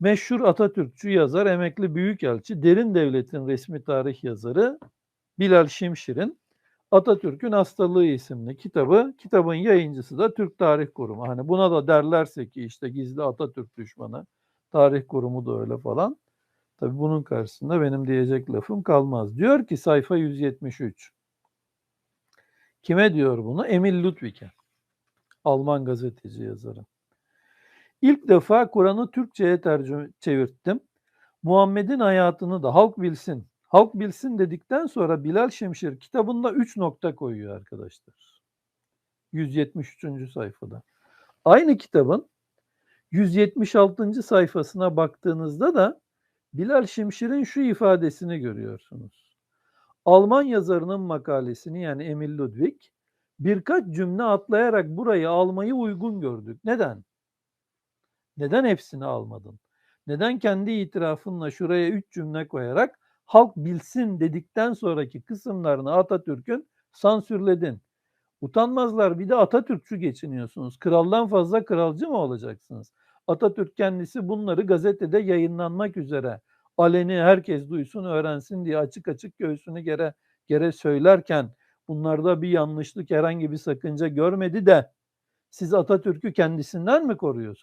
Meşhur Atatürkçü yazar, emekli büyükelçi, Derin Devlet'in resmi tarih yazarı Bilal Şimşir'in Atatürk'ün Hastalığı isimli kitabı. Kitabın yayıncısı da Türk Tarih Kurumu. Hani buna da derlerse ki işte gizli Atatürk düşmanı, tarih kurumu da öyle falan. Tabii bunun karşısında benim diyecek lafım kalmaz. Diyor ki sayfa 173. Kime diyor bunu? Emil Ludwig'e. Alman gazeteci yazarı. İlk defa Kur'an'ı Türkçe'ye tercüme çevirttim. Muhammed'in hayatını da halk bilsin. Halk bilsin dedikten sonra Bilal Şimşir kitabında 3 nokta koyuyor arkadaşlar. 173. sayfada. Aynı kitabın 176. sayfasına baktığınızda da Bilal Şimşir'in şu ifadesini görüyorsunuz. Alman yazarının makalesini yani Emil Ludwig birkaç cümle atlayarak burayı almayı uygun gördük. Neden? Neden hepsini almadın? Neden kendi itirafınla şuraya üç cümle koyarak halk bilsin dedikten sonraki kısımlarını Atatürk'ün sansürledin? Utanmazlar bir de Atatürkçü geçiniyorsunuz. Kraldan fazla kralcı mı olacaksınız? Atatürk kendisi bunları gazetede yayınlanmak üzere aleni herkes duysun öğrensin diye açık açık göğsünü gere gere söylerken bunlarda bir yanlışlık herhangi bir sakınca görmedi de siz Atatürk'ü kendisinden mi koruyorsunuz?